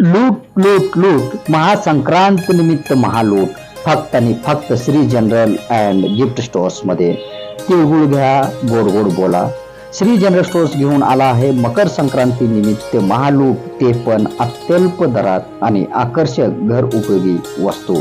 लूट लूट लूट. महासंक्रांत निमित्त महालूट. फक्त आणि फक्त श्री जनरल अँड गिफ्ट स्टोअर्समध्ये. तिळगुळ घ्या गोड गोड बोला. श्री जनरल स्टोअर्स घेऊन आला आहे मकर संक्रांती निमित्त महालूट. ते पण अत्यल्प दरात आणि आकर्षक घर उपयोगी वस्तू.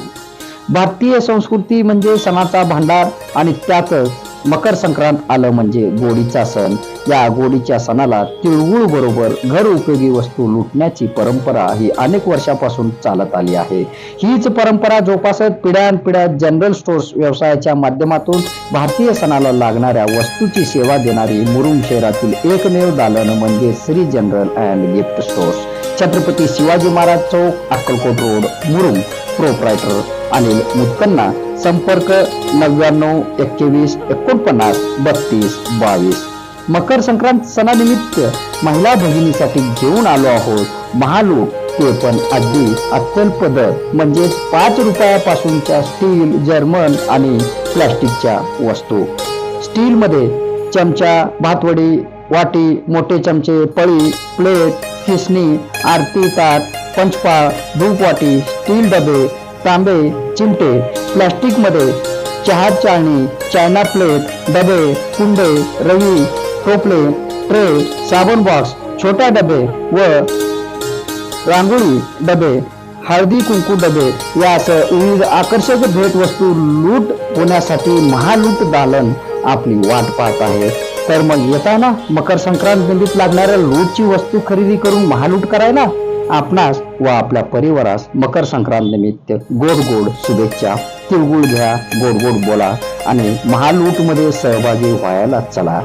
भारतीय संस्कृती म्हणजे सणाचा भांडार आणि त्यातच मकर संक्रांत आलं म्हणजे गोडीचा सण. या गोडीच्या सणाला तिळगुळ बरोबर घर उपयोगी वस्तू लुटण्याची परंपरा ही अनेक वर्षापासून चालत आली आहे. हीच परंपरा जोपासत पिढ्यानपिढ्या जनरल स्टोर्स व्यवसायाच्या माध्यमातून भारतीय सणाला लागणाऱ्या वस्तूची सेवा देणारी मुरुम शहरातील एकमेव दालन म्हणजे Shri general and gift stores. Chhatrapati Shivaji Maharaj Chowk Akkalkot road Murum. Proprietor Anil Mutkanna संपर्क नव्याण्णव एक्केवीस एकोणपन्नास बत्तीस बावीस. मकर संक्रांत सणानिमित्त महिला भगिनीसाठी घेऊन आलो आहोत. महालूट ते पण अगदी अत्यल्प दर म्हणजेच पाच रुपयापासूनच्या स्टील जर्मन आणि प्लॅस्टिकच्या वस्तू. स्टीलमध्ये चमचा भातवडी वाटी मोठे चमचे पळी प्लेट खिसणी आरती ताट पंचपाळ धूपवाटी स्टील डबे तांबे चिमटे प्लास्टिकमध्ये चहा चाळणी चायना प्लेट डबे कुंडे रवी टोपले ट्रे साबण बॉक्स छोट्या डबे व रांगोळी डबे हळदी कुंकू डबे यासह विविध आकर्षक भेटवस्तू लूट होण्यासाठी महालूट दालन आपली वाट पाहत आहे. तर मग येताना मकर संक्रांत निमित्त लागणाऱ्या लूटची वस्तू खरेदी करून महालूट करायला आपणास व आपल्या परिवारास मकर संक्रांत निमित्त गोड गोड शुभेच्छा. तिळगुळ घ्या गोड गोड बोला आणि महालूटमध्ये सहभागी व्हायला चला.